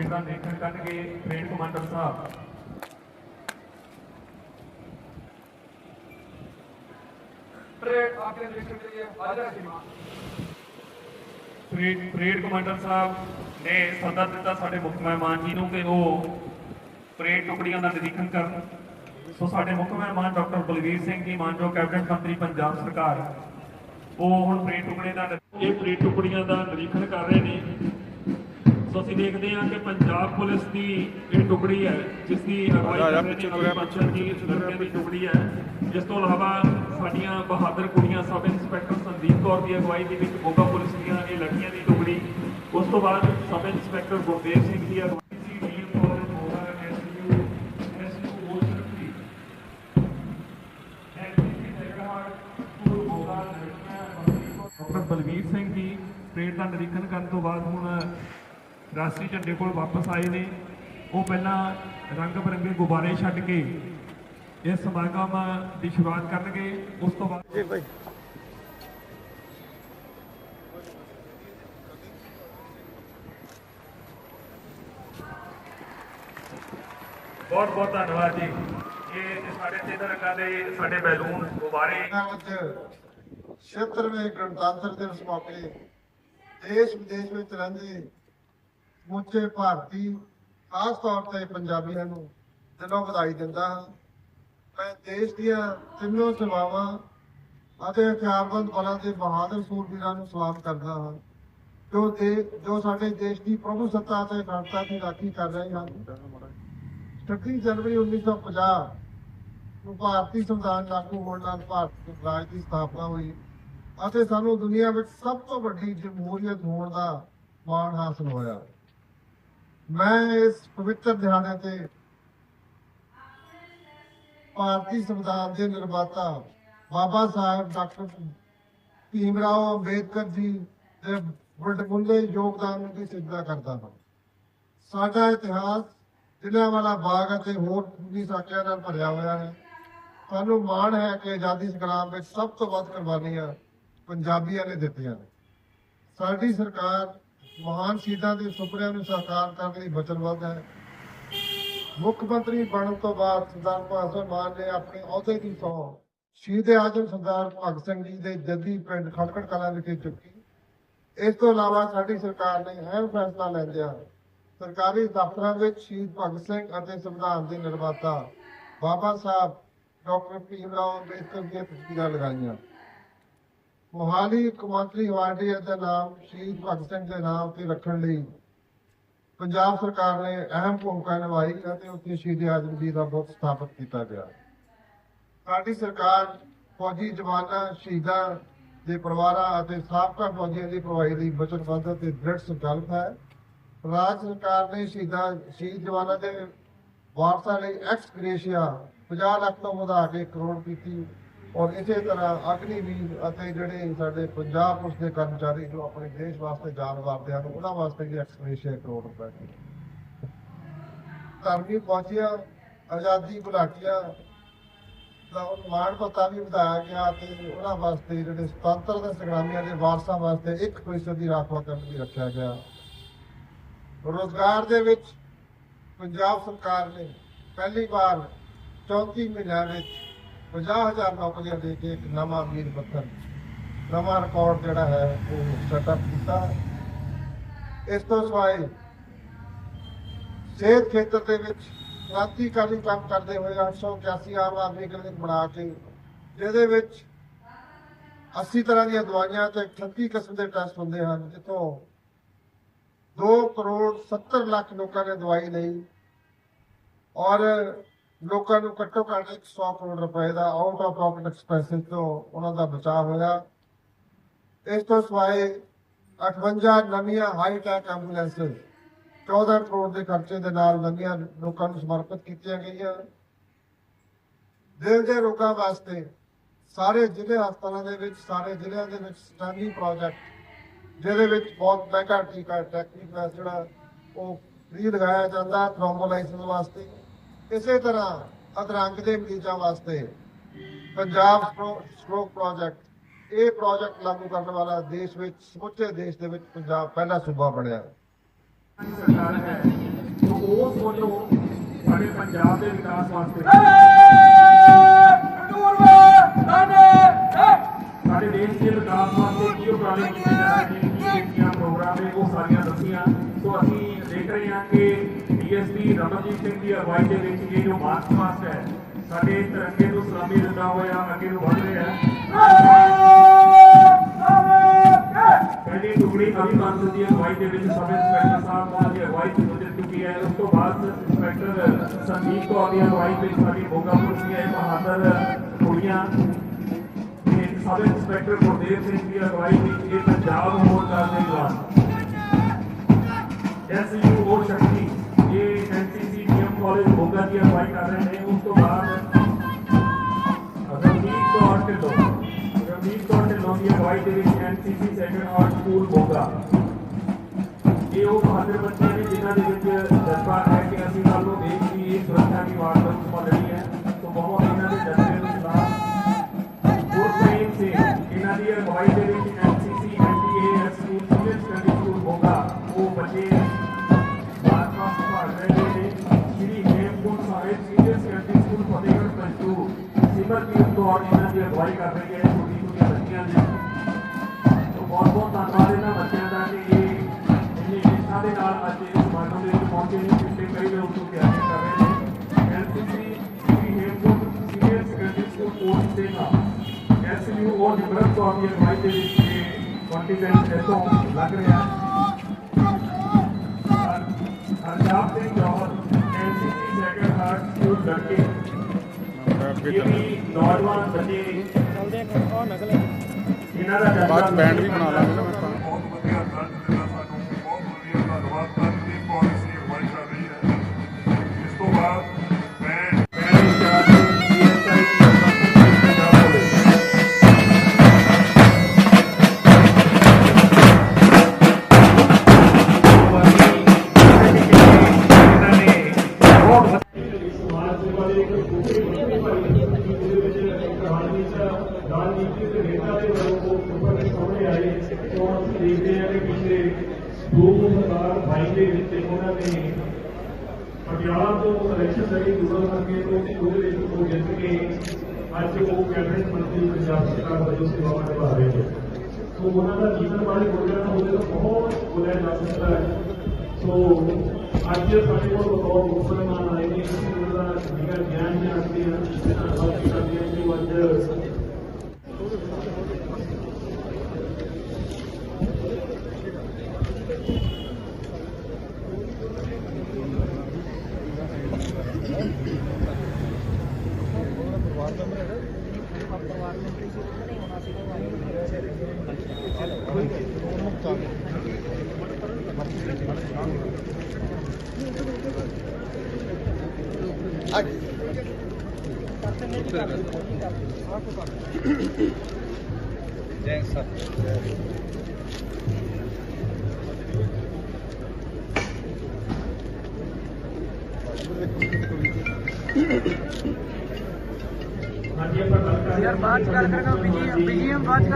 Parade ਦਾ ਦੇਖਣ ਕਰਨਗੇ ਪਰੇਡ ਕਮਾਂਡਰ ਸਾਹਿਬ। ਪਰੇਡ ਆਪਕੇ ਦੇਖਣ ਲਈ ਹਾਜ਼ਰ ਸੀਮਾ ਪਰੇਡ ਪਰੇਡ ਕਮਾਂਡਰ ਸਾਹਿਬ ਨੇ ਸੱਦਾ ਦਿੱਤਾ ਸਾਡੇ ਮੁੱਖ ਮਹਿਮਾਨ ਜੀ ਨੂੰ ਕਿ ਉਹ ਪਰੇਡ ਟੁਕੜੀਆਂ ਦਾ ਨਿਰੀਖਣ ਕਰਨ। ਸੋ ਸਾਡੇ ਮੁੱਖ ਮਹਿਮਾਨ ਡਾਕਟਰ ਬਲਵੀਰ ਸਿੰਘ ਜੀ ਮਾਨ ਜੋ ਕੈਬਨਿਟ ਮੰਤਰੀ ਪੰਜਾਬ ਸਰਕਾਰ ਉਹ ਹੁਣ ਪਰੇਡ ਟੁਕੜੇ ਦਾ ਇਹ ਪਰੇਡ ਟੁਕੜੀਆਂ ਦਾ ਨਿਰੀਖਣ ਕਰ ਰਹੇ ਨੇ। ਸੋ ਅਸੀਂ ਦੇਖਦੇ ਹਾਂ ਕਿ ਪੰਜਾਬ ਪੁਲਿਸ ਦੀ ਇਹ ਟੁਕੜੀ ਹੈ ਜਿਸ ਦੀ ਅਗਵਾਈ ਦੀ ਟੁਕੜੀ ਹੈ। ਇਸ ਤੋਂ ਇਲਾਵਾ ਸਾਡੀਆਂ ਬਹਾਦਰ ਕੁੜੀਆਂ ਸਬ ਇੰਸਪੈਕਟਰ ਸੰਦੀਪ ਕੌਰ ਦੀ ਅਗਵਾਈ ਦੇ ਵਿੱਚ ਮੋਗਾ ਪੁਲਿਸ ਦੀਆਂ ਇਹ ਲੜਕੀਆਂ ਦੀ ਟੁਕੜੀ। ਉਸ ਤੋਂ ਬਾਅਦ ਸਬ ਇੰਸਪੈਕਟਰ ਗੁਰਦੇਵ ਸਿੰਘ ਦੀ ਅਗਵਾਈ ਦੀ ਡਾਕਟਰ ਬਲਵੀਰ ਸਿੰਘ ਜੀ ਪਰੇਡ ਦਾ ਨਿਰੀਖਣ ਕਰਨ ਤੋਂ ਬਾਅਦ ਹੁਣ ਰਾਸ਼ਟਰੀ ਝੰਡੇ ਕੋਲ ਵਾਪਸ ਆਏ ਨੇ। ਉਹ ਪਹਿਲਾਂ ਰੰਗ ਬਰੰਗੇ ਗੁਬਾਰੇ ਛੱਡ ਕੇ ਇਸ ਸਮਾਗਮ ਦੀ ਸ਼ੁਰੂਆਤ ਕਰਨਗੇ। ਉਸ ਤੋਂ ਬਾਅਦ ਜੀ ਭਾਈ ਬਹੁਤ ਬਹੁਤ ਧੰਨਵਾਦ ਜੀ। ਇਹ ਸਾਡੇ ਤਿੰਨ ਰੰਗਾਂ ਦੇ ਸਾਡੇ ਬੈਲੂਨ ਗੁਬਾਰੇ। ਵਿੱਚ 76ਵੇਂ ਗਣਤੰਤਰ ਦਿਵਸ ਮੌਕੇ ਦੇਸ਼ ਵਿਦੇਸ਼ ਵਿੱਚ ਰਹਿੰਦੇ ਮੁੱਚੇ ਭਾਰਤੀ, ਖਾਸ ਤੌਰ ਤੇ ਪੰਜਾਬੀਆਂ ਨੂੰ ਦਿਲੋਂ ਵਧਾਈ ਦਿੰਦਾ ਹਾਂ। ਮੈਂ ਦੇਸ਼ ਦੀਆਂ ਤਿੰਨੋਂ ਸੇਵਾਵਾਂ ਅਤੇ ਹਥਿਆਰਬੰਦ ਬਲਾਂ ਦੇ ਬਹਾਦਰ ਸੂਰਬੀਰਾਂ ਨੂੰ ਸਲਾਮ ਕਰਦਾ ਹਾਂ, ਜੋ ਦੇ, ਜੋ ਸਾਡੇ ਦੇਸ਼ ਦੀ ਪ੍ਰਭੂ ਸੱਤਾ ਅਤੇ ਅਖੰਡਤਾ ਦੀ ਰਾਖੀ ਕਰ ਰਹੇ ਹਨ। 31 ਜਨਵਰੀ 1950 ਨੂੰ ਭਾਰਤੀ ਸੰਵਿਧਾਨ ਲਾਗੂ ਹੋਣ ਨਾਲ ਭਾਰਤ ਰਾਜ ਦੀ ਸਥਾਪਨਾ ਹੋਈ ਅਤੇ ਸਾਨੂੰ ਦੁਨੀਆ ਵਿੱਚ ਸਭ ਤੋਂ ਵੱਡੀ ਜਮਹੂਰੀਅਤ ਹੋਣ ਦਾ ਮਾਣ ਹਾਸਲ ਹੋਇਆ। ਮੈਂ ਇਸ ਪਵਿੱਤਰ ਦਿਹਾੜੇ ਤੇ ਭਾਰਤੀ ਸੰਵਿਧਾਨ ਦੇ ਨਿਰਮਾਤਾ ਬਾਬਾ ਸਾਹਿਬ ਡਾਕਟਰ ਭੀਮ ਰਾਓ ਅੰਬੇਦਕਰ ਜੀ ਦੇ ਵੱਡਮੁੱਲੇ ਯੋਗਦਾਨ ਨੂੰ ਵੀ ਸਿੱਧਾ ਕਰਦਾ ਹਾਂ। ਸਾਡਾ ਇਤਿਹਾਸ ਜ਼ਿਲ੍ਹਿਆਂਵਾਲਾ ਬਾਗ ਅਤੇ ਹੋਰ ਵੀ ਸਾਕਿਆਂ ਨਾਲ ਭਰਿਆ ਹੋਇਆ ਹੈ। ਸਾਨੂੰ ਮਾਣ ਹੈ ਕਿ ਆਜ਼ਾਦੀ ਸੰਗਰਾਮ ਵਿੱਚ ਸਭ ਤੋਂ ਵੱਧ ਕੁਰਬਾਨੀਆਂ ਪੰਜਾਬੀਆਂ ਨੇ ਦਿੱਤੀਆਂ ਨੇ। ਸਾਡੀ ਸਰਕਾਰ ਮਹਾਨ ਸ਼ਹੀਦਾਂ ਦੇ ਸੁਪਨਿਆਂ ਨੂੰ ਸਾਕਾਰ ਕਰਨ ਲਈ ਵਚਨਬੱਧ ਹੈ। ਮੁੱਖ ਮੰਤਰੀ ਬਣਨ ਤੋਂ ਬਾਅਦ ਸਰਦਾਰ ਭਗਤ ਮਾਨ ਨੇ ਆਪਣੇ ਅਹੁਦੇ ਦੀ ਸਹੁੰ ਸ਼ਹੀਦ ਆਜਮ ਸਰਦਾਰ ਭਗਤ ਸਿੰਘ ਜੀ ਦੇ ਜੱਦੀ ਪਿੰਡ ਖਟਕੜ ਕਲਾਂ ਵਿਖੇ ਚੁੱਕੀ। ਇਸ ਤੋਂ ਇਲਾਵਾ ਸਾਡੀ ਸਰਕਾਰ ਨੇ ਅਹਿਮ ਫੈਸਲਾ ਲੈਂਦਿਆਂ ਸਰਕਾਰੀ ਦਫ਼ਤਰਾਂ ਵਿੱਚ ਸ਼ਹੀਦ ਭਗਤ ਸਿੰਘ ਅਤੇ ਸੰਵਿਧਾਨ ਦੇ ਨਿਰਮਾਤਾ ਬਾਬਾ ਸਾਹਿਬ, ਡਾਕਟਰ ਭੀਮ ਰਾਓ ਅੰਬੇਦਕਰ ਦੀਆਂ ਤਸਵੀਰਾਂ ਲਗਾਈਆਂ। ਮੋਹਾਲੀ ਕੌਮਾਂਤਰੀ ਹਵਾਈ ਅੱਡਾ ਨਾਮ ਸ਼ਹੀਦ ਭਗਤ ਸਿੰਘ ਦੇ ਨਾਮ ਤੇ ਰੱਖਣ ਲਈ ਪੰਜਾਬ ਸਰਕਾਰ ਨੇ ਅਹਿਮ ਭੂਮਿਕਾ ਨਿਭਾਈ ਅਤੇ ਉੱਥੇ ਸ਼ਹੀਦ ਆਜ਼ਮ ਜੀ ਦਾ ਬੁੱਤ ਸਥਾਪਿਤ ਕੀਤਾ ਗਿਆ। ਸਾਡੀ ਸਰਕਾਰ ਫੌਜੀ ਜਵਾਨਾਂ, ਸ਼ਹੀਦਾਂ ਦੇ ਪਰਿਵਾਰਾਂ ਅਤੇ ਸਾਬਕਾ ਫੌਜੀਆਂ ਦੀ ਭਲਾਈ ਲਈ ਵਚਨਬੱਧ ਅਤੇ ਦ੍ਰਿੜ ਸੰਕਲਪ ਹੈ। ਰਾਜ ਸਰਕਾਰ ਨੇ ਸ਼ਹੀਦਾਂ, ਸ਼ਹੀਦ ਜਵਾਨਾਂ ਦੇ ਵਾਰਸਾਂ ਲਈ ਐਕਸ ਗ੍ਰੇਸ਼ੀਆ 50 ਲੱਖ ਤੋਂ ਵਧਾ ਕੇ ਕਰੋੜ ਕੀਤੀ। ਔਰ ਇਸੇ ਤਰ੍ਹਾਂ ਅਗਨੀਵੀਰ ਅਤੇ ਜਿਹੜੇ ਸਾਡੇ ਪੰਜਾਬ ਪੁਲਿਸ ਦੇ ਕਰਮਚਾਰੀ ਜੋ ਆਪਣੇ ਦੇਸ਼ ਵਾਸਤੇ ਜਾਨ ਵਾਰਦੇ ਹਨ, ਉਹਨਾਂ ਵਾਸਤੇ ਵੀ ਐਕਸ ਕਰੋੜ ਰੁਪਏ ਧਰਮੀ ਫੌਜੀਆਂ, ਆਜ਼ਾਦੀ ਗੁਲਾਟੀਆਂ ਦਾ ਮਾਣ ਪਤਾ ਵੀ ਵਧਾਇਆ ਗਿਆ ਤੇ ਉਹਨਾਂ ਵਾਸਤੇ ਜਿਹੜੇ ਸੁਤੰਤਰ ਦੇ ਸੰਗਰਾਮੀਆਂ ਦੇ ਵਾਰਸਾਂ ਵਾਸਤੇ 1% ਦੀ ਰਾਖਵਾਂਕਰਨ ਵੀ ਰੱਖਿਆ ਗਿਆ। ਰੋਜ਼ਗਾਰ ਦੇ ਵਿੱਚ ਪੰਜਾਬ ਸਰਕਾਰ ਨੇ ਪਹਿਲੀ ਵਾਰ 34 ਮਹੀਨਿਆਂ ਵਿੱਚ 50000 ਨੌਕਰੀਆਂ ਦੇ ਕੇ ਇੱਕ ਨਵਾਂ ਵੀਰ ਪੱਤਰ ਨਵਾਂ ਰਿਕਾਰਡ ਜਿਹੜਾ ਹੈ, ਉਹ ਸੈਟਅਪ ਕੀਤਾ। ਇਸ ਤੋਂ ਸਿਵਾਏ ਸਿਹਤ ਖੇਤਰ ਦੇ ਵਿੱਚ ਕ੍ਰਾਂਤੀਕਾਰੀ ਕੰਮ ਕਰਦੇ ਹੋਏ 881 ਆਮ ਆਦਮੀ ਕਲੀਨਿਕ ਬਣਾ ਕੇ, ਜਿਹਦੇ ਵਿੱਚ 80 ਤਰ੍ਹਾਂ ਦੀਆਂ ਦਵਾਈਆਂ ਤੇ 38 ਕਿਸਮ ਦੇ ਟੈਸਟ ਹੁੰਦੇ ਹਨ, ਜਿੱਥੋਂ 2 ਕਰੋੜ 70 ਲੱਖ ਲੋਕਾਂ ਨੇ ਦਵਾਈ ਲਈ। ਔਰ ਲੋਕਾਂ ਨੂੰ ਘੱਟੋ ਘੱਟ 100 ਕਰੋੜ ਰੁਪਏ ਦਾ ਆਊਟ ਆਫ ਪਾਕਟ ਐਕਸਪੈਂਸਿਸ ਤੋਂ ਉਹਨਾਂ ਦਾ ਬਚਾਅ ਹੋਇਆ। ਇਸ ਤੋਂ ਸਿਵਾਏ 58 ਨਵੀਆਂ ਹਾਈ ਟੈਕ ਐਂਬੂਲੈਂਸਸ 14 ਕਰੋੜ ਦੇ ਖਰਚੇ ਦੇ ਨਾਲ ਨਵੀਆਂ ਲੋਕਾਂ ਨੂੰ ਸਮਰਪਿਤ ਕੀਤੀਆਂ ਗਈਆਂ। ਦਿਲ ਦੇ ਰੋਗਾਂ ਵਾਸਤੇ ਸਾਰੇ ਜ਼ਿਲ੍ਹੇ ਹਸਪਤਾਲਾਂ ਦੇ ਵਿੱਚ, ਸਾਰੇ ਜ਼ਿਲ੍ਹਿਆਂ ਦੇ ਵਿੱਚ ਸਟੈਂਡਿੰਗ ਪ੍ਰੋਜੈਕਟ ਜਿਹਦੇ ਵਿੱਚ ਬਹੁਤ ਮਹਿੰਗਾ ਟੀਕਾ ਟੈਕਨੀਕ ਦਾ ਜਿਹੜਾ ਉਹ ਫ੍ਰੀ ਲਗਾਇਆ ਜਾਂਦਾ ਥ੍ਰੋਮਬੋਲਾਈਸਿਸ ਵਾਸਤੇ। ਇਸੇ ਤਰ੍ਹਾਂ ਅਧਰੰਗ ਦੇ ਮਰੀਜ਼ਾਂ ਵਾਸਤੇ ਪੰਜਾਬ ਸਟ੍ਰੋਕ ਪ੍ਰੋਜੈਕਟ ਇਹ ਪ੍ਰੋਜੈਕਟ ਲਾਗੂ ਕਰਨ ਵਾਲਾ ਦੇਸ਼ ਵਿੱਚ ਸਮੁੱਚੇ ਦੇਸ਼ ਦੇ ਵਿੱਚ ਪੰਜਾਬ ਪਹਿਲਾ ਸੂਬਾ ਬਣਿਆ। ਸਰਕਾਰ ਹੈ ਜੋ ਉਸ ਵੱਲੋਂ ਸਾਡੇ ਪੰਜਾਬ ਦੇ ਵਿਕਾਸ ਵਾਸਤੇ ਸਾਡੇ ਦੇਸ਼ ਦੇ ਵਿਕਾਸ ਵਾਸਤੇ ਕੀ ਉਪਰਾਲੇ ਕੀਤੇ ਜਾ ਰਹੇ ਨੇ ਕੀ ਨੀਤੀਆਂ ਪ੍ਰੋਗਰਾਮ ਨੇ ਉਹ ਸਾਰੀਆਂ ਦੱਸੀਆਂ। ਸੋ ਅਸੀਂ ਦੇਖ ਰਹੇ ਹਾਂ ਕਿ ਡੀਐਸਪੀ ਰਮਨਜੀਤ ਸਿੰਘ ਦੀ ਅਗਵਾਈ ਦੇ ਵਿੱਚ ਇਹ ਜੋ ਮਾਰਚ ਪਾਸਟ ਹੈ ਸਾਡੇ ਤਿਰੰਗੇ ਨੂੰ ਸਲਾਮੀ ਦਿੰਦਾ ਹੋਇਆ ਅੱਗੇ ਨੂੰ ਵਧ ਰਿਹਾ ਹੈ ਪਹਿਲੀ ਟੁਕੜੀ ਅਭੀ ਮਾਨਸਨ ਦੀ ਅਗਵਾਈ ਦੇ ਵਿੱਚ ਸਬ ਇੰਸਪੈਕਟਰ ਸਾਹਿਬ ਉਹਨਾਂ ਦੀ ਅਗਵਾਈ ਚ ਗੁਜ਼ਰ ਚੁੱਕੀ ਹੈ ਉਸ ਤੋਂ ਬਾਅਦ ਇੰਸਪੈਕਟਰ ਸੰਦੀਪ ਕੌਰ ਦੀ ਅਗਵਾਈ ਵਿੱਚ ਸਾਡੀ ਮੋਗਾ ਪੁਲਿਸ ਦੀਆਂ ਇਹ ਬਹਾਦਰ ਕੁੜੀਆਂ ਤੇ ਸਬ ਇੰਸਪੈਕਟਰ ਗੁਰਦੇਵ ਸਿੰਘ ਦੀ ਅਗਵਾਈ ਵਿੱਚ ਇਹ ਪੰਜਾਬ ਮੋਰਚਾ ਦੇ ਜਵਾਨ ਐਸਯੂ ਹੋਰ ਸ਼ਕਤੀ ਇਹ ਐਨਸੀਸੀ ਡੀਐਮ ਕਾਲਜ ਮੋਗਾ ਦੀ ਅਗਵਾਈ ਕਰ ਰਹੇ ਨੇ ਉਸ ਤੋਂ ਬਾਅਦ ਰਣਜੀਤ ਕੌਰ ਢਿੱਲੋਂ ਰਣਜੀਤ ਕੌਰ ਢਿੱਲੋਂ ਦੀ ਅਗਵਾਈ ਦੇ ਵਿੱਚ NCC Sacred Heart School Moga ਇਹ ਉਹ ਬਹਾਦਰ ਬੱਚੇ ਸਿਮਰਜੀਤ ਕੌਰ ਇਹਨਾਂ ਦੀ ਅਗਵਾਈ ਕਰ ਰਹੀ ਹੈ ਛੋਟੀ ਛੋਟੀਆਂ ਬੱਚੀਆਂ ਦੀ ਸੋ ਬਹੁਤ ਬਹੁਤ ਧੰਨਵਾਦ ਇਹਨਾਂ ਬੱਚਿਆਂ ਦਾ ਕਿ ਇਹ ਇੰਨੀ ਨਿਸ਼ਠਾ ਦੇ ਨਾਲ ਅੱਜ ਇਸ ਸਮਾਗਮ ਦੇ ਵਿੱਚ ਪਹੁੰਚੇ ਨੇ ਪਿਛਲੇ ਕਈ ਲੋਕ ਤੋਂ ਤਿਆਰੀ ਕਰ ਰਹੇ ਨੇ NCC Shri Hemkunt senior secondary school course ਦੇ ਨਾਲ ਐਸਯੂ ਔਰ ਨਿਮਰਤ ਕੌਰ ਦੀ ਅਗਵਾਈ ਦੇ ਵਿੱਚ ਇਹ ਕੰਟੀਨੈਂਟ ਇੱਥੋਂ ਲੱਗ ਰਿਹਾ ਹੈ Harjap Singh Johar NCC Sacred Heart School ਲੜਕੇ ਇਹ ਵੀ ਨੌਜਵਾਨ ਬੱਚੇ ਇਹਨਾਂ ਦਾ ਬਾਅਦ ਬੈਂਡ ਵੀ ਬਣਾ ਲਾਂਗੇ ਨਾ ਆਪਾਂ ਸਾਡੇ ਕੋਲ ਬਹੁਤ ਮੁਸਲਮਾਨ ਆਏ ਨੇ ਅਸੀਂ ਉਹਨਾਂ ਦਾ ਜਿਹੜਾ ਗਿਆਨ ਜਾਣਦੇ ਹਾਂ ਧੰਨਵਾਦ ਕਰਦੇ ਹਾਂ ਕਿ ਉਹ ਅੱਜ ਹਾਂਜੀ ਆਪਾਂ ਗੱਲ ਕਰ ਯਾਰ ਬਾਅਦ ਚ ਗੱਲ ਕਰਾਂਗਾ ਬੀਜੀਐਮ ਬੀਜੀਐਮ ਬਾਅਦ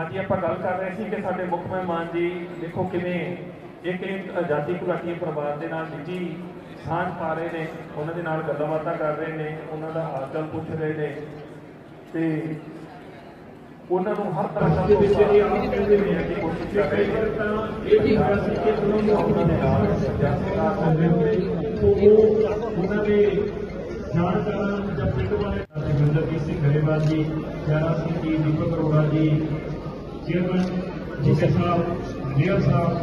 ਹਾਂਜੀ ਆਪਾਂ ਗੱਲ ਕਰ ਰਹੇ ਸੀ ਕਿ ਸਾਡੇ ਮੁੱਖ ਮਹਿਮਾਨ ਜੀ ਦੇਖੋ ਕਿਵੇਂ ਇੱਕ ਇੱਕ ਆਜ਼ਾਦੀ ਘੁਲਾਟੀ ਪਰਿਵਾਰ ਦੇ ਨਾਲ ਨਿੱਜੀ ਸਾਂਝ ਪਾ ਰਹੇ ਨੇ ਉਹਨਾਂ ਦੇ ਨਾਲ ਗੱਲਾਂ ਬਾਤਾਂ ਕਰ ਰਹੇ ਨੇ ਉਹਨਾਂ ਦਾ ਹਾਲ ਚਾਲ ਪੁੱਛ ਰਹੇ ਨੇ ਤੇ ਉਹਨਾਂ ਨੂੰ ਹਰ ਤਰ੍ਹਾਂ ਦਾ ਵਿੱਚ ਇਹ ਆਪ ਕਹਿੰਦੇ ਨੇ ਕਿ ਕੋਸ਼ਿਸ਼ ਕਰ ਰਹੇ ਨੇ। ਇਹ ਵੀ ਗੱਲ ਸੀ ਕਿ ਉਹਨਾਂ ਨੂੰ ਉਹਨਾਂ ਦੇ ਨਾਲ ਜਨਤਾ ਹੁੰਦੇ ਹੋਏ ਉਹ ਉਹਨਾਂ ਦੇ ਜਾਣਕਾਰਾਂ ਜਾਂ ਪਿੰਡ ਵਾਲੇ ਗੁਰਜੀਤ ਸਿੰਘ ਗਰੇਵਾਲ ਜੀ, ਪਿਆਰਾ ਸਿੰਘ ਜੀ, ਦੀਪਕ ਅਰੋੜਾ ਜੀ, ਚੇਅਰਮੈਨ ਜੋਗੇ ਸਾਹਿਬ ਡੀਅਰ ਸਾਹਿਬ,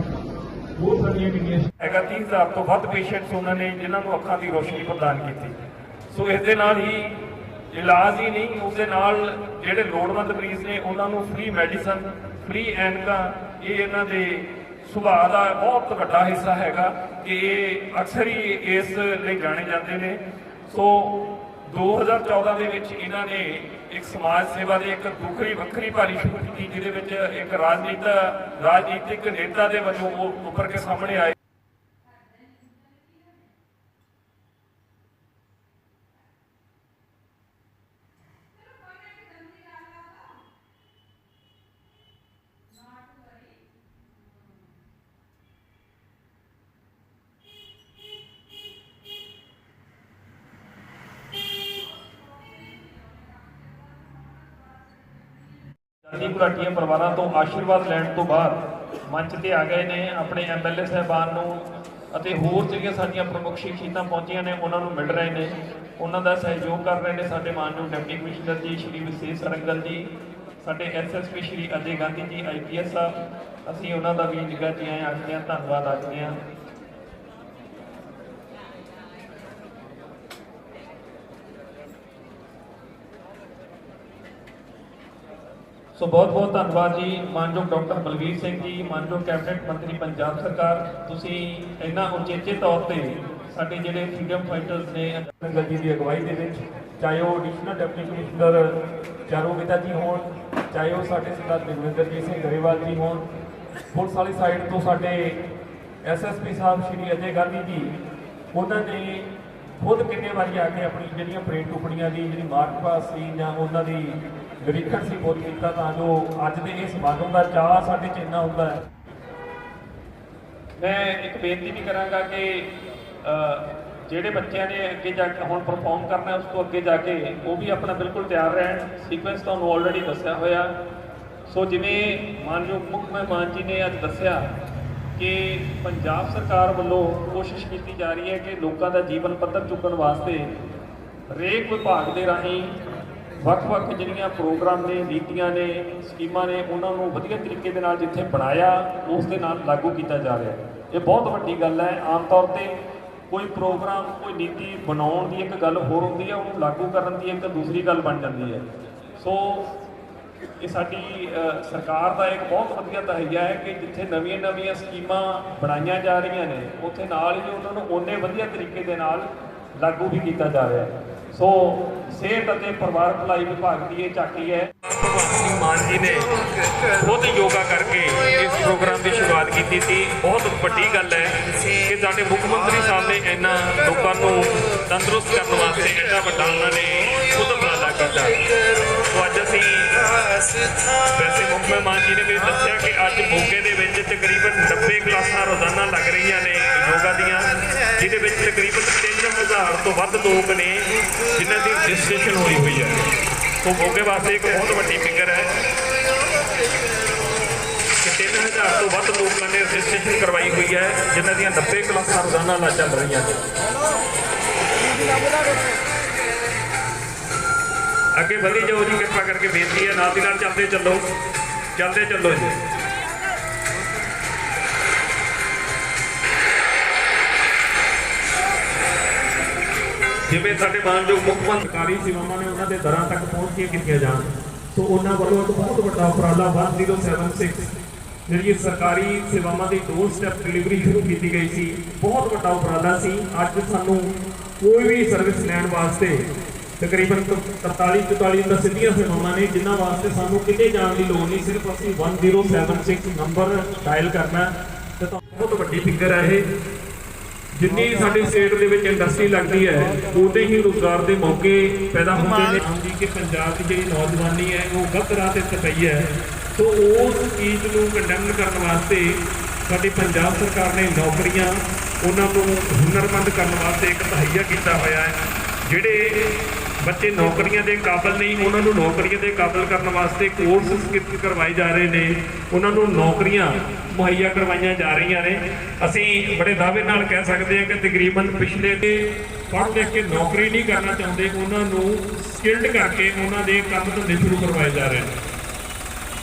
ਬਹੁਤ ਸਾਰੀਆਂ ਕਿੰਨੀਆਂ ਹੈਗਾ 30000 ਤੋਂ ਵੱਧ ਪੇਸ਼ੈਂਟਸ ਉਹਨਾਂ ਨੇ, ਜਿਨ੍ਹਾਂ ਨੂੰ ਅੱਖਾਂ ਦੀ ਰੋਸ਼ਨੀ ਪ੍ਰਦਾਨ ਕੀਤੀ। ਸੋ ਇਸ ਦੇ ਨਾਲ ਹੀ ਇਲਾਜ ਹੀ ਨਹੀਂ ਉਸ ਦੇ ਨਾਲ ਜਿਹੜੇ ਲੋੜਵੰਦ ਮਰੀਜ਼ ਨੇ, ਉਹਨਾਂ ਨੂੰ ਫ੍ਰੀ ਮੈਡੀਸਨ ਫ੍ਰੀ ਐਨਕਾਂ, ਇਹ ਇਹਨਾਂ ਦੇ ਸੁਭਾਅ ਦਾ ਬਹੁਤ ਵੱਡਾ ਹਿੱਸਾ ਹੈਗਾ ਕਿ ਇਹ ਅਕਸਰ ਹੀ ਇਸ ਲਈ ਜਾਣੇ ਜਾਂਦੇ ਨੇ। ਸੋ 2014 ਦੇ ਵਿੱਚ ਇਹਨਾਂ ਨੇ ਇੱਕ ਸਮਾਜ ਸੇਵਾ ਦੀ ਇੱਕ ਦੁਖਰੀ ਵੱਖਰੀ ਭਾਰੀ ਸ਼ੁਰੂ ਕੀਤੀ, ਜਿਹਦੇ ਵਿੱਚ ਇੱਕ ਰਾਜਨੀਤਾ ਰਾਜਨੀਤਿਕ ਨੇਤਾ ਦੇ ਵਜੋਂ ਉਹ ਉੱਪਰ ਕੇ ਸਾਹਮਣੇ ਆਏ। ਜਲਦੀ ਘੁਲਾਟੀਆਂ ਪਰਿਵਾਰਾਂ ਤੋਂ ਆਸ਼ੀਰਵਾਦ ਲੈਣ ਤੋਂ ਬਾਅਦ ਮੰਚ ਤੇ ਆ ਗਏ ਨੇ ਆਪਣੇ ਐਮਐਲਏ ਸਾਹਿਬਾਨ ਨੂੰ ਅਤੇ ਹੋਰ ਜਿਹੜੀਆਂ ਸਾਡੀਆਂ ਪ੍ਰਮੁੱਖ ਸ਼ਖਸੀਅਤਾਂ ਪਹੁੰਚੀਆਂ ਨੇ, ਉਹਨਾਂ ਨੂੰ ਮਿਲ ਰਹੇ ਨੇ। ਉਹਨਾਂ ਦਾ ਸਹਿਯੋਗ ਕਰ ਰਹੇ ਨੇ ਸਾਡੇ ਮਾਨਯੋਗ ਡਿਪਟੀ ਕਮਿਸ਼ਨਰ ਜੀ ਸ਼੍ਰੀ ਵਿਸ਼ੇਸ਼ ਸਰੰਗਲ ਜੀ, ਸਾਡੇ ਐਸਐਸਪੀ ਸ਼੍ਰੀ ਅਜੇ ਗਾਂਧੀ ਜੀ ਆਈਪੀਐਸ ਸਾਹਿਬ, ਅਸੀਂ ਉਹਨਾਂ ਦਾ ਵੀ ਨਿੱਘਾ ਜੀ ਆਇਆਂ ਆਖਦੇ ਹਾਂ ਧੰਨਵਾਦ ਆਖਦੇ ਹਾਂ। ਸੋ ਬਹੁਤ ਬਹੁਤ ਧੰਨਵਾਦ ਜੀ। ਮਾਨਯੋਗ ਡਾਕਟਰ ਬਲਵੀਰ ਸਿੰਘ ਜੀ, ਮਾਨਯੋਗ ਕੈਬਨਿਟ ਮੰਤਰੀ ਪੰਜਾਬ ਸਰਕਾਰ, ਤੁਸੀਂ ਇੰਨਾ ਉਚੇਚੇ ਤੌਰ ਤੇ ਸਾਡੇ ਜਿਹੜੇ ਫਰੀडम ਫਾਈਟਰਸ ਨੇ ਅੰਗਲ ਜੀ ਦੀ ਅਗਵਾਈ ਦੇ ਵਿੱਚ, ਚਾਹੇ ਉਹ ਐਡੀਸ਼ਨਲ ਡਿਪਟੀ ਕਮਿਸ਼ਨਰ ਚਾਰੋਗਿਤਾ ਜੀ ਹੋਣ, ਚਾਹੇ ਉਹ ਸਾਡੇ ਸਰਦਾਰ ਜਗਵਿੰਦਰਜੀਤ ਸਿੰਘ ਗਰੇਵਾਲ ਜੀ ਹੋਣ, ਪੁਲਿਸ ਵਾਲੀ ਸਾਈਡ ਤੋਂ ਸਾਡੇ ਐਸਐਸਪੀ ਸਾਹਿਬ ਸ਼੍ਰੀ ਅਜੇ ਗਾਂਧੀ ਜੀ, ਉਹਨਾਂ ਨੇ ਖੁਦ ਕਿੰਨੇ ਵਾਰੀ ਆ ਕੇ ਆਪਣੀ ਜਿਹੜੀਆਂ ਪਰੇਡ ਟੁਕੜੀਆਂ ਦੀ, ਜਿਹੜੀ ਮਾਰਚ ਪਾਸ ਸੀ ਜਾਂ ਉਹਨਾਂ ਦੀ ਨਿਰੀਖਣ ਸੀ ਬਹੁਤ ਕੀਤਾ ਤਾਂ ਜੋ ਅੱਜ ਦੇ ਇਸ ਸਮਾਗਮ ਦਾ ਚਾਹ ਸਾਡੇ ਚ ਇੰਨਾ ਹੁੰਦਾ ਹੈ। ਮੈਂ ਇੱਕ ਬੇਨਤੀ ਵੀ ਕਰਾਂਗਾ ਕਿ ਜਿਹੜੇ ਬੱਚਿਆਂ ਨੇ ਅੱਗੇ ਜਾ ਕੇ ਹੁਣ ਪਰਫਾਰਮ ਕਰਨਾ ਉਸ ਤੋਂ ਅੱਗੇ ਜਾ ਕੇ ਉਹ ਵੀ ਆਪਣਾ ਬਿਲਕੁਲ ਤਿਆਰ ਰਹਿਣ। ਸੀਕੁਐਂਸ ਤੁਹਾਨੂੰ ਆਲਰੇਡੀ ਦੱਸਿਆ ਹੋਇਆ। ਸੋ ਜਿਵੇਂ ਮਾਨਯੋਗ ਮੁੱਖ ਮਹਿਮਾਨ ਜੀ ਨੇ ਅੱਜ ਦੱਸਿਆ ਕਿ ਪੰਜਾਬ ਸਰਕਾਰ ਵੱਲੋਂ ਕੋਸ਼ਿਸ਼ ਕੀਤੀ ਜਾ ਰਹੀ ਹੈ ਕਿ ਲੋਕਾਂ ਦਾ ਜੀਵਨ ਪੱਧਰ ਚੁੱਕਣ ਵਾਸਤੇ ਹਰੇਕ ਵਿਭਾਗ ਦੇ ਰਾਹੀਂ ਵੱਖ-ਵੱਖ ਜਿਹੜੀਆਂ ਪ੍ਰੋਗਰਾਮ ਨੇ, ਨੀਤੀਆਂ ਨੇ, ਸਕੀਮਾਂ ਨੇ, ਉਹਨਾਂ ਨੂੰ ਵਧੀਆ ਤਰੀਕੇ ਦੇ ਨਾਲ ਜਿੱਥੇ ਬਣਾਇਆ, ਉਸ ਦੇ ਨਾਲ ਲਾਗੂ ਕੀਤਾ ਜਾ ਰਿਹਾ ਇਹ ਬਹੁਤ ਵੱਡੀ ਗੱਲ ਹੈ। ਆਮ ਤੌਰ ਤੇ ਕੋਈ ਪ੍ਰੋਗਰਾਮ, ਕੋਈ ਨੀਤੀ ਬਣਾਉਣ ਦੀ ਇੱਕ ਗੱਲ ਹੋਰ ਹੁੰਦੀ ਹੈ, ਉਹਨੂੰ ਲਾਗੂ ਕਰਨ ਦੀ ਇੱਕ ਦੂਸਰੀ ਗੱਲ ਬਣ ਜਾਂਦੀ ਹੈ। ਸੋ, ਇਹ ਸਾਡੀ ਸਰਕਾਰ ਦਾ ਇੱਕ ਬਹੁਤ ਵਧੀਆ ਤਹਈਆ ਹੈ ਕਿ ਜਿੱਥੇ ਨਵੀਆਂ-ਨਵੀਆਂ ਸਕੀਮਾਂ ਬਣਾਈਆਂ ਜਾ ਰਹੀਆਂ ਨੇ, ਉੱਥੇ ਨਾਲ ਹੀ ਉਹਨਾਂ ਨੂੰ ਓਨੇ ਵਧੀਆ ਤਰੀਕੇ ਦੇ ਨਾਲ ਲਾਗੂ ਵੀ ਕੀਤਾ ਜਾ ਰਿਹਾ ਹੈ। ਸੋ ਸਿਹਤ ਅਤੇ ਪਰਿਵਾਰ ਭਲਾਈ ਵਿਭਾਗ ਦੀ ਇਹ ਝਾਕੀ ਹੈ। ਭਗਵੰਤ ਸਿੰਘ ਮਾਨ ਜੀ ਨੇ ਖੁਦ ਯੋਗਾ ਕਰਕੇ ਇਸ ਪ੍ਰੋਗਰਾਮ ਦੀ ਸ਼ੁਰੂਆਤ ਕੀਤੀ ਸੀ। ਬਹੁਤ ਵੱਡੀ ਗੱਲ ਹੈ ਕਿ ਸਾਡੇ ਮੁੱਖ ਮੰਤਰੀ ਸਾਹਿਬ ਨੇ ਇਹਨਾਂ ਲੋਕਾਂ ਨੂੰ ਤੰਦਰੁਸਤ ਕਰਨ ਵਾਸਤੇ ਐਡਾ ਵੱਡਾ ਉਹਨਾਂ ਨੇ ਖੁਦ ਉਪਰਾਲਾ ਸੋ ਅੱਜ ਅਸੀਂ ਵੈਸੇ ਮੁੱਖ ਮਹਿਮਾਨ ਜੀ ਨੇ ਵੀ ਦੱਸਿਆ ਕਿ ਅੱਜ ਮੋਗੇ ਦੇ ਵਿੱਚ ਤਕਰੀਬਨ 90 ਕਲਾਸਾਂ ਰੋਜ਼ਾਨਾ ਲੱਗ ਰਹੀਆਂ ਨੇ ਯੋਗਾ ਦੀਆਂ, ਜਿਹਦੇ ਵਿੱਚ ਤਕਰੀਬਨ 3000 ਤੋਂ ਵੱਧ ਲੋਕ ਨੇ ਜਿਨ੍ਹਾਂ ਦੀ ਰਜਿਸਟ੍ਰੇਸ਼ਨ ਹੋਈ ਹੋਈ ਹੈ। ਸੋ ਮੋਗੇ ਵਾਸਤੇ ਇੱਕ ਬਹੁਤ ਵੱਡੀ ਫਿਕਰ ਹੈ ਕਿ 3000 ਤੋਂ ਵੱਧ ਲੋਕਾਂ ਨੇ ਰਜਿਸਟ੍ਰੇਸ਼ਨ ਕਰਵਾਈ ਹੋਈ ਹੈ, ਜਿਨ੍ਹਾਂ ਦੀਆਂ 90 ਕਲਾਸਾਂ ਰੋਜ਼ਾਨਾ ਲਾ ਚੱਲ ਰਹੀਆਂ ਨੇ। ਅੱਗੇ ਵਧੀ ਜਾਓ ਜੀ, ਕਿਰਪਾ ਕਰਕੇ ਬੇਨਤੀ ਹੈ, ਨਾਲ ਦੀ ਨਾਲ ਚੱਲਦੇ ਚੱਲੋ ਚੱਲਦੇ ਚੱਲੋ ਜੀ। ਜਿਵੇਂ ਸਾਡੇ ਮਾਨਯੋਗ ਮੁੱਖ ਮੰਤਰੀ ਸਰਕਾਰੀ ਸੇਵਾਵਾਂ ਨੇ ਉਹਨਾਂ ਦੇ ਦਰਾਂ ਤੱਕ ਪਹੁੰਚ ਕੇ ਕੀਤੀਆਂ ਜਾਣ, ਸੋ ਉਹਨਾਂ ਵੱਲੋਂ ਇੱਕ ਬਹੁਤ ਵੱਡਾ ਉਪਰਾਲਾ 1076 ਜਿਹੜੀ ਸਰਕਾਰੀ ਸੇਵਾਵਾਂ ਦੀ ਡੋਰ ਸਟੈਪ ਡਿਲੀਵਰੀ ਸ਼ੁਰੂ ਕੀਤੀ ਗਈ ਸੀ, ਬਹੁਤ ਵੱਡਾ ਉਪਰਾਲਾ ਸੀ। ਅੱਜ ਸਾਨੂੰ ਕੋਈ ਵੀ ਸਰਵਿਸ ਲੈਣ ਵਾਸਤੇ ਤਕਰੀਬਨ 43 44 ਤਾਂ ਸਿੱਧੀਆਂ ਸੇਵਾਵਾਂ ਨੇ ਜਿਨ੍ਹਾਂ ਵਾਸਤੇ ਸਾਨੂੰ ਕਿਤੇ ਜਾਣ ਦੀ ਲੋੜ ਨਹੀਂ। ਸਿਰਫ ਅਸੀਂ 1076 ਨੰਬਰ ਡਾਇਲ ਕਰਨਾ ਤੇ ਤਾਂ ਬਹੁਤ ਵੱਡੀ ਫਿਗਰ ਹੈ ਇਹ। ਜਿੰਨੀ ਸਾਡੀ ਸਟੇਟ ਦੇ ਵਿੱਚ ਇੰਡਸਟਰੀ ਲੱਗਦੀ ਹੈ ਉਨੇ ਹੀ ਰੋਜ਼ਗਾਰ ਦੇ ਮੌਕੇ ਪੈਦਾ ਹੁੰਦੇ ਨੇ। ਹੁੰਦੀ ਕਿ ਪੰਜਾਬ ਦੀ ਜਿਹੜੀ ਨੌਜਵਾਨੀ ਹੈ ਉਹ ਗਲਤ ਰਾਹ ਤੇ ਪਈ ਹੈ। ਸੋ ਉਸ ਚੀਜ਼ ਨੂੰ ਕੰਡੈਮ ਕਰਨ ਵਾਸਤੇ ਸਾਡੀ ਪੰਜਾਬ ਸਰਕਾਰ ਨੇ ਨੌਕਰੀਆਂ ਉਹਨਾਂ ਨੂੰ ਹੁਨਰਮੰਦ ਕਰਨ ਵਾਸਤੇ ਇੱਕ ਤਹਈਆ ਕੀਤਾ ਹੋਇਆ ਹੈ ਜਿਹੜੇ ਬੱਚੇ ਨੌਕਰੀਆਂ ਦੇ ਕਾਬਲ ਨਹੀਂ, ਉਹਨਾਂ ਨੂੰ ਨੌਕਰੀਆਂ ਦੇ ਕਾਬਲ ਕਰਨ ਵਾਸਤੇ ਕੋਰਸ ਸਕਿਪ ਕਰਵਾਏ ਜਾ ਰਹੇ ਨੇ। ਉਹਨਾਂ ਨੂੰ ਨੌਕਰੀਆਂ ਮੁਹੱਈਆ ਕਰਵਾਈਆਂ ਜਾ ਰਹੀਆਂ ਨੇ। ਅਸੀਂ ਬੜੇ ਦਾਅਵੇ ਨਾਲ ਕਹਿ ਸਕਦੇ ਹਾਂ ਕਿ ਤਕਰੀਬਨ ਪਿਛਲੇ ਤੇ ਪੜ੍ਹ ਲਿਖ ਕੇ ਨੌਕਰੀ ਨਹੀਂ ਕਰਨਾ ਚਾਹੁੰਦੇ, ਉਹਨਾਂ ਨੂੰ ਸਕਿਲਡ ਕਰਕੇ ਉਹਨਾਂ ਦੇ ਕੰਮ ਧੰਦੇ ਸ਼ੁਰੂ ਕਰਵਾਏ ਜਾ ਰਹੇ ਨੇ।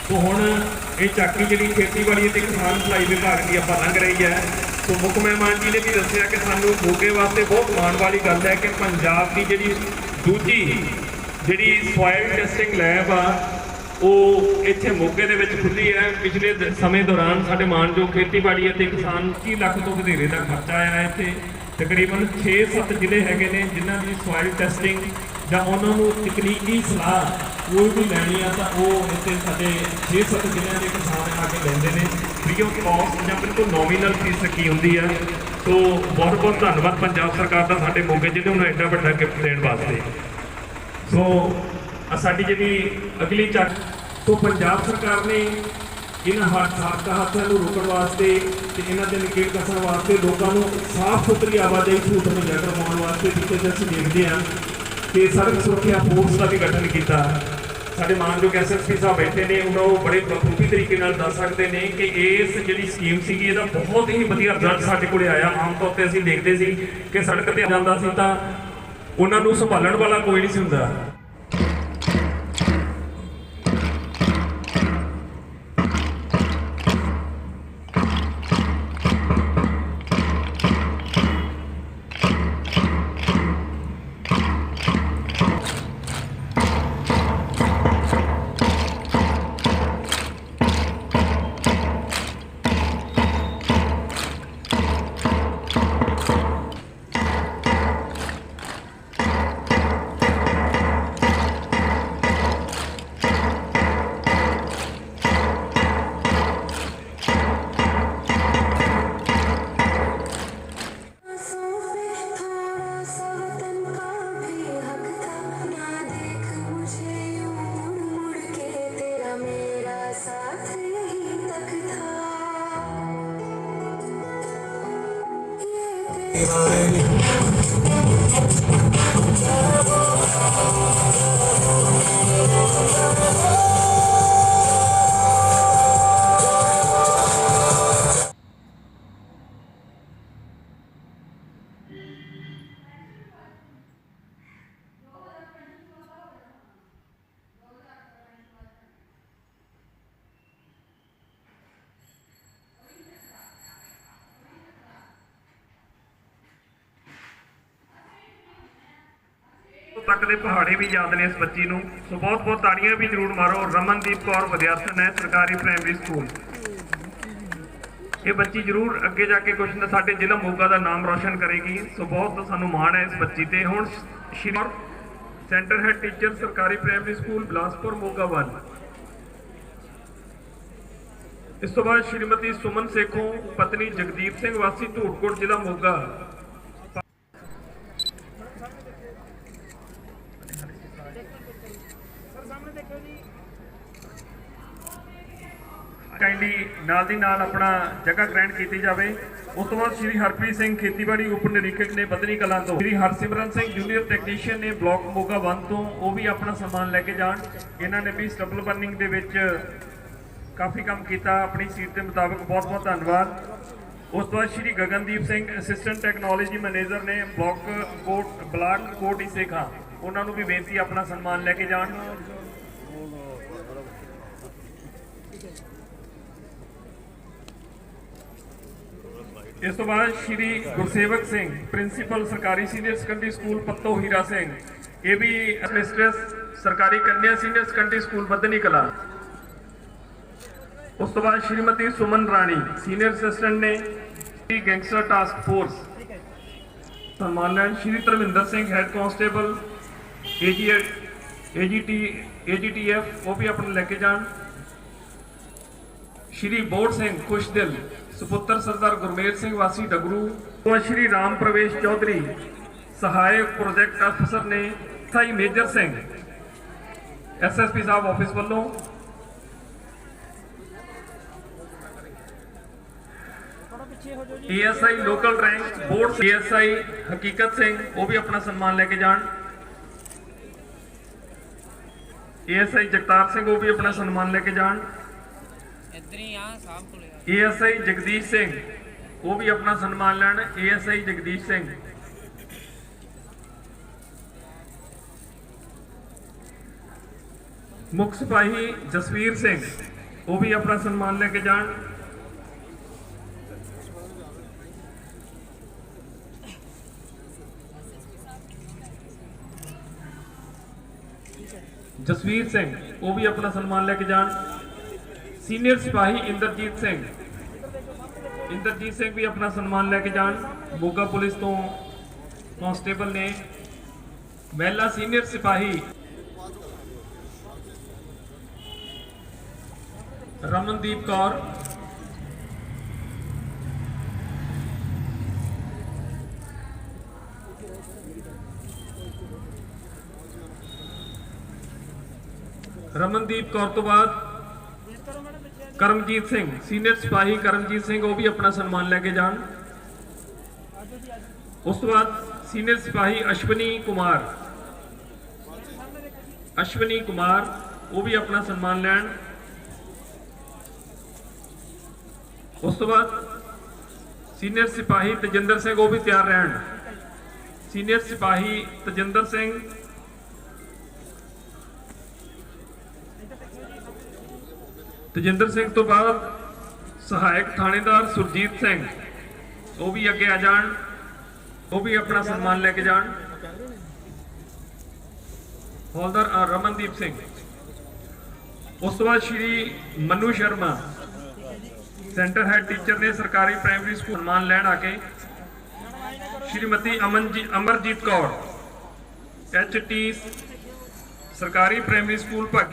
ਸੋ ਹੁਣ ਇਹ ਚਾਕੀ ਜਿਹੜੀ ਖੇਤੀਬਾੜੀ ਤੇ ਕਿਸਾਨ ਭਲਾਈ ਵਿਭਾਗ ਦੀ ਆਪਾਂ ਲੰਘ ਰਹੀ ਹੈ। ਸੋ ਮੁੱਖ ਮਹਿਮਾਨ ਜੀ ਨੇ ਵੀ ਦੱਸਿਆ ਕਿ ਸਾਨੂੰ ਮੋਗੇ ਵਾਸਤੇ ਬਹੁਤ ਮਾਣ ਵਾਲੀ ਗੱਲ ਹੈ ਕਿ ਪੰਜਾਬ ਦੀ ਜਿਹੜੀ ਦੂਜੀ ਜਿਹੜੀ ਸੋਇਲ ਟੈਸਟਿੰਗ ਲੈਬ ਆ, ਉਹ ਇੱਥੇ ਮੋਗੇ ਦੇ ਵਿੱਚ ਖੁੱਲੀ ਹੈ। ਪਿਛਲੇ ਸਮੇਂ ਦੌਰਾਨ ਸਾਡੇ ਮਾਨਯੋਗ ਖੇਤੀਬਾੜੀ ਅਤੇ ਕਿਸਾਨ 30 ਲੱਖ ਤੋਂ ਵਧੇਰੇ ਦਾ ਖਰਚਾ ਆਇਆ ਇੱਥੇ। ਤਕਰੀਬਨ 6-7 ਜ਼ਿਲ੍ਹੇ ਹੈਗੇ ਨੇ ਜਿਨ੍ਹਾਂ ਦੀ ਸੋਇਲ ਟੈਸਟਿੰਗ ਜਾਂ ਉਹਨਾਂ ਨੂੰ ਤਕਨੀਕੀ ਸਲਾਹ ਕੋਈ ਵੀ ਲੈਣੀ ਆ ਤਾਂ ਉਹ ਇੱਥੇ ਸਾਡੇ 6-7 ਜ਼ਿਲ੍ਹਿਆਂ ਦੇ ਕਿਸਾਨ ਆ ਕੇ ਲੈਂਦੇ ਨੇ। ਫ੍ਰੀ ਆਫ ਜਾਂ ਬਿਲਕੁਲ ਨੋਮੀਨਲ ਫੀਸ ਰੱਖੀ ਹੁੰਦੀ ਹੈ ਸੋ ਬਹੁਤ ਬਹੁਤ ਧੰਨਵਾਦ ਪੰਜਾਬ ਸਰਕਾਰ ਦਾ ਸਾਡੇ ਮੋਗੇ ਜ਼ਿਲ੍ਹੇ ਨੂੰ ਐਡਾ ਵੱਡਾ ਗਿਫਟ ਦੇਣ ਵਾਸਤੇ। ਸੋ ਸਾਡੀ ਜਿਹੜੀ ਅਗਲੀ ਚੱਕ ਤੋਂ ਪੰਜਾਬ ਸਰਕਾਰ ਨੇ ਇਹਨਾਂ ਹਾਦਸਾ ਹਾਦਸਿਆਂ ਨੂੰ ਰੋਕਣ ਵਾਸਤੇ ਤੇ ਇਹਨਾਂ ਦੇ ਨਿਕੇਲ ਕਸਣ ਵਾਸਤੇ ਲੋਕਾਂ ਨੂੰ ਸਾਫ਼ ਸੁਥਰੀ ਆਵਾਜਾਈ ਸਹੂਲਤ ਮੁਹੱਈਆ ਕਰਵਾਉਣ ਵਾਸਤੇ ਪਿੱਛੇ ਜੇ ਅਸੀਂ ਦੇਖਦੇ ਹਾਂ ਕਿ ਸੜਕ ਸੁਰੱਖਿਆ ਫੋਰਸ ਦਾ ਵੀ ਗਠਨ ਕੀਤਾ। ਸਾਡੇ ਮਾਨਯੋਗ ਐਸਐਸਪੀ ਸਾਹਿਬ ਬੈਠੇ ਨੇ, ਉਹਨਾਂ ਉਹ ਬੜੇ ਬਖੂਬੀ ਤਰੀਕੇ ਨਾਲ ਦੱਸ ਸਕਦੇ ਨੇ ਕਿ ਇਸ ਜਿਹੜੀ ਸਕੀਮ ਸੀਗੀ, ਇਹਦਾ ਬਹੁਤ ਹੀ ਵਧੀਆ ਰਿਜ਼ਲਟ ਸਾਡੇ ਕੋਲੇ ਆਇਆ। ਆਮ ਤੌਰ ਤੇ ਅਸੀਂ ਦੇਖਦੇ ਸੀ ਕਿ ਸੜਕ ਤੇ ਜਾਂਦਾ ਸੀ ਤਾਂ ਉਹਨਾਂ ਨੂੰ ਸੰਭਾਲਣ ਵਾਲਾ ਕੋਈ ਨਹੀਂ ਸੀ ਹੁੰਦਾ। ਤੱਕ ਦੇ ਪਹਾੜੇ ਵੀ ਯਾਦ ਨੇ ਇਸ ਬੱਚੀ ਨੂੰ। ਸੋ ਬਹੁਤ ਬਹੁਤ ਤਾੜੀਆਂ ਵੀ ਜ਼ਰੂਰ ਮਾਰੋ। ਰਮਨਦੀਪ ਕੌਰ ਵਿਦਿਆਰਥਣ ਹੈ ਸਰਕਾਰੀ ਪ੍ਰਾਇਮਰੀ ਸਕੂਲ ਇਹ ਬੱਚੀ ਜ਼ਰੂਰ ਅੱਗੇ ਜਾ ਕੇ ਕੁਝ ਨਾ ਸਾਡੇ ਜ਼ਿਲ੍ਹਾ ਮੋਗਾ ਦਾ ਨਾਮ ਰੌਸ਼ਨ ਕਰੇਗੀ। ਸੋ ਬਹੁਤ ਸਾਨੂੰ ਮਾਣ ਹੈ ਇਸ ਬੱਚੀ ਤੇ। ਹੁਣ ਸ਼੍ਰੀ ਸੈਂਟਰ ਹੈਡ ਟੀਚਰ ਸਰਕਾਰੀ ਪ੍ਰਾਇਮਰੀ ਸਕੂਲ ਬਲਾਸਪੁਰ, ਮੋਗਾ ਵੱਲ। ਇਸ ਤੋਂ ਬਾਅਦ ਸ਼੍ਰੀਮਤੀ ਸੁਮਨ ਸੇਖੋਂ, ਪਤਨੀ ਜਗਦੀਪ ਸਿੰਘ ਵਾਸੀ ਧੂੜਕੋਟ ਜ਼ਿਲ੍ਹਾ ਮੋਗਾ। ਨਾਲ ਦੀ ਨਾਲ ਆਪਣਾ ਜਗ੍ਹਾ ਗ੍ਰਹਿਣ ਕੀਤੀ ਜਾਵੇ। ਉਸ ਤੋਂ ਬਾਅਦ ਸ਼੍ਰੀ ਹਰਪ੍ਰੀਤ ਸਿੰਘ ਖੇਤੀਬਾੜੀ ਉਪ ਨਿਰੀਖਕ ਨੇ ਬਦਨੀ ਕਲਾਂ ਤੋਂ ਸ਼੍ਰੀ ਹਰਸਿਮਰਨ ਸਿੰਘ ਜੂਨੀਅਰ ਟੈਕਨੀਸ਼ੀਅਨ ਨੇ ਬਲਾਕ ਮੋਗਾ 1 ਤੋਂ ਉਹ ਵੀ ਆਪਣਾ ਸਨਮਾਨ ਲੈ ਕੇ ਜਾਣ। ਇਹਨਾਂ ਨੇ ਵੀ ਸਟਬਲ ਬਰਨਿੰਗ ਦੇ ਵਿੱਚ ਕਾਫੀ ਕੰਮ ਕੀਤਾ। ਆਪਣੀ ਸੀਟ ਦੇ ਮੁਤਾਬਕ ਬਹੁਤ ਬਹੁਤ ਧੰਨਵਾਦ। ਉਸ ਤੋਂ ਬਾਅਦ Shri Gagandeep Singh assistant technology manager ਨੇ ਬਲਾਕ ਕੋਟ ਬਲਾਕ ਕੋਟ ਇਸੇਖਾ ਉਹਨਾਂ ਨੂੰ ਵੀ ਬੇਨਤੀ ਆਪਣਾ ਸਨਮਾਨ ਲੈ ਕੇ ਜਾਣ। ਇਸ ਤੋਂ ਬਾਅਦ ਸ਼੍ਰੀ ਗੁਰਸੇਵਕ ਸਿੰਘ ਪ੍ਰਿੰਸੀਪਲ ਸਰਕਾਰੀ senior secondary school Patto Hira Singh ਇਹ ਵੀ ਮਿਸਟਰਸ ਸਰਕਾਰੀ ਕੰਨਿਆ ਸੀਨੀਅਰ ਸੈਕੰਡਰੀ ਸਕੂਲ ਬੱਦਨੀ ਕਲਾ ਉਸ ਤੋਂ ਬਾਅਦ ਸ਼੍ਰੀਮਤੀ ਸੁਮਨ ਰਾਣੀ ਸੀਨੀਅਰ ਅਸਿਸਟੈਂਟ ਨੇ ਦੀ ਗੈਂਗਸਟਰ ਟਾਸਕ ਫੋਰਸ ਸਨਮਾਨ ਲੈਣ Shri Dharminder Singh head constable AG AGT AGTF ਉਹ ਵੀ ਆਪਣਾ ਲੈ ਕੇ ਜਾਣ ਸ਼੍ਰੀ ਬੋੜ ਸਿੰਘ ਖੁਸ਼ਦਿਲ ਸੁਪੁੱਤਰ ਸਰਦਾਰ ਗੁਰਮੇਲ ਸਿੰਘ ਵਾਸੀ ਡਗਰੂ ਤੋਂ ਸ਼੍ਰੀ ਰਾਮ ਪ੍ਰਵੇਸ਼ ਚੌਧਰੀ ਸਹਾਇਕ ਪ੍ਰੋਜੈਕਟ ਅਫਸਰ ਨੇ ਸਾਈ ਮੇਜਰ ਸਿੰਘ ਐਸਐਸਪੀ ਸਾਹਿਬ ਆਫਿਸ ਵੱਲੋਂ। ASI local rank board ASI Haqiqat Singh ਉਹ ਵੀ ਆਪਣਾ ਸਨਮਾਨ ਲੈ ਕੇ ਜਾਣ ਏਐਸਆਈ ਜਗਤਾਰ ਸਿੰਘ ਉਹ ਵੀ ਆਪਣਾ ਸਨਮਾਨ ਲੈ ਕੇ ਜਾਣ ਇੱਧਰ ਹੀ ਆ ਸਾਹਮ ਕੋਲੇ ਆ ਏਐਸਆਈ ਜਗਦੀਸ਼ ਸਿੰਘ ਉਹ ਵੀ ਆਪਣਾ ਸਨਮਾਨ ਲੈਣ ਏਐਸਆਈ ਜਗਦੀਸ਼ ਸਿੰਘ ਮੁੱਖ ਸਿਪਾਹੀ ਜਸਵੀਰ ਸਿੰਘ ਉਹ ਵੀ ਆਪਣਾ ਸਨਮਾਨ ਲੈ ਕੇ ਜਾਣ ਜਸਵੀਰ ਸਿੰਘ ਉਹ ਵੀ ਆਪਣਾ ਸਨਮਾਨ ਲੈ ਕੇ ਜਾਣ ਸੀਨੀਅਰ ਸਿਪਾਹੀ ਇੰਦਰਜੀਤ ਸਿੰਘ ਇੰਦਰਜੀਤ ਸਿੰਘ ਵੀ ਆਪਣਾ ਸਨਮਾਨ ਲੈ ਕੇ ਜਾਣ ਮੋਗਾ ਪੁਲਿਸ ਤੋਂ ਕਾਂਸਟੇਬਲ ਨੇ ਮਹਿਲਾ ਸੀਨੀਅਰ ਸਿਪਾਹੀ ਰਮਨਦੀਪ ਕੌਰ ਰਮਨਦੀਪ ਕੌਰ ਤੋਂ ਬਾਅਦ ਕਰਮਜੀਤ ਸਿੰਘ, ਸੀਨੀਅਰ ਸਿਪਾਹੀ ਕਰਮਜੀਤ ਸਿੰਘ, ਉਹ ਵੀ ਆਪਣਾ ਸਨਮਾਨ ਲੈ ਕੇ ਜਾਣ। ਉਸ ਤੋਂ ਬਾਅਦ ਸੀਨੀਅਰ ਸਿਪਾਹੀ ਅਸ਼ਵਨੀ ਕੁਮਾਰ। ਅਸ਼ਵਨੀ ਕੁਮਾਰ, ਉਹ ਵੀ ਆਪਣਾ ਸਨਮਾਨ ਲੈਣ। ਉਸ ਤੋਂ ਬਾਅਦ ਸੀਨੀਅਰ ਸਿਪਾਹੀ ਤਜਿੰਦਰ ਸਿੰਘ, ਉਹ ਵੀ ਤਿਆਰ ਰਹਿਣ। ਸੀਨੀਅਰ ਸਿਪਾਹੀ ਤਜਿੰਦਰ ਸਿੰਘ ਤਜਿੰਦਰ ਸਿੰਘ ਤੋਂ ਬਾਅਦ ਸਹਾਇਕ ਥਾਣੇਦਾਰ ਸੁਰਜੀਤ ਸਿੰਘ। ਉਹ ਵੀ ਅੱਗੇ ਆ ਜਾਣ। ਉਹ ਵੀ ਆਪਣਾ ਸਨਮਾਨ ਲੈ ਕੇ ਜਾਣ। ਹੌਲਦਾਰ ਰਮਨਦੀਪ ਸਿੰਘ। ਉਸ ਤੋਂ ਬਾਅਦ Shri Manu Sharma. Centre head teacher ਨੇ ਸਰਕਾਰੀ ਪ੍ਰਾਇਮਰੀ ਸਕੂਲ ਸਨਮਾਨ ਲੈਣ ਆ ਕੇ ਸ਼੍ਰੀਮਤੀ ਅਮਨਜੀ, ਅਮਰਜੀਤ ਕੌਰ। ਐਚਟੀ ਸਰਕਾਰੀ ਪ੍ਰਾਇਮਰੀ ਸਕੂਲ ਭਾਗੀ।